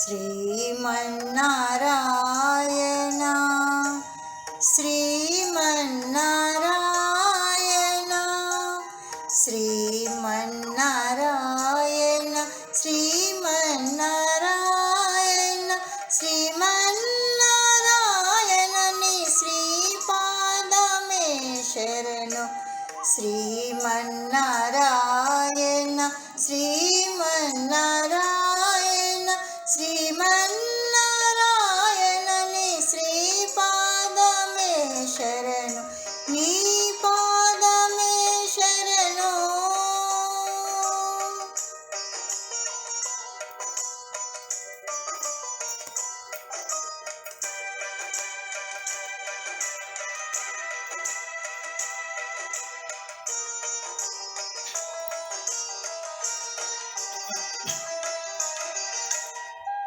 శ్రీమన్నారాయణ శ్రీమన్నారాయణ శ్రీమన్నారాయణ శ్రీమన్నారాయణ శ్రీమన్నారాయణని శ్రీపాదమే శరణు. శ్రీమన్నారాయణ శ్రీ 你们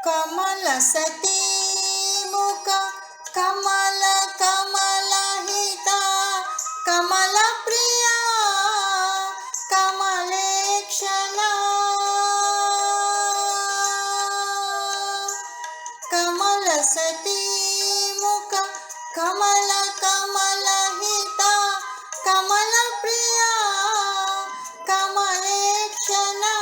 कमल सती मुख कमल कमल हिता कमल प्रिया कमलेक्षणा कमल सती मुख कमल कमल हिता कमल प्रिया कमलेक्षणा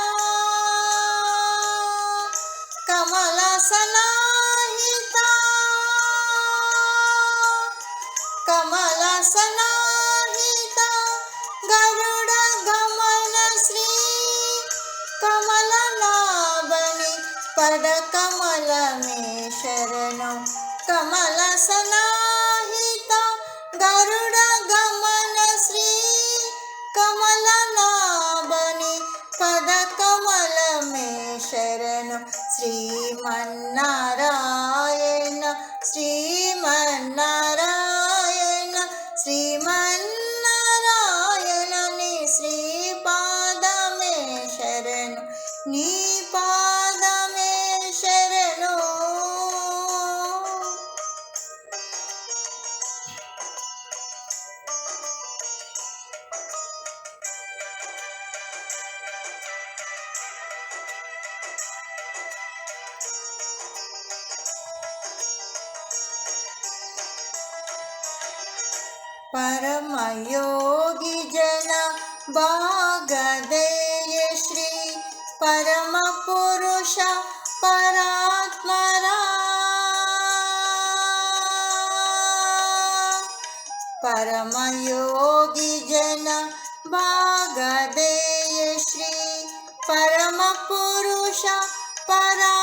आम्हाला सनाहिता कमला सनाहिता गरुड गमन श्री. कमला नाबनी पद कमल मे शरण. कमला सनाहिता गरुड മന്നാരാ परमयोगिजन भागदेय श्री परमपुरुष परात्मरा। परमयोगिजन भागदेय श्री परमपुरुष परा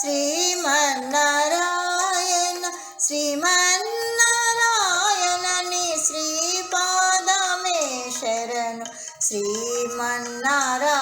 శ్రీమన్నారాయణ శ్రీమన్నారాయణని శ్రీపాదమే శరణు శ్రీమన్నారాయణ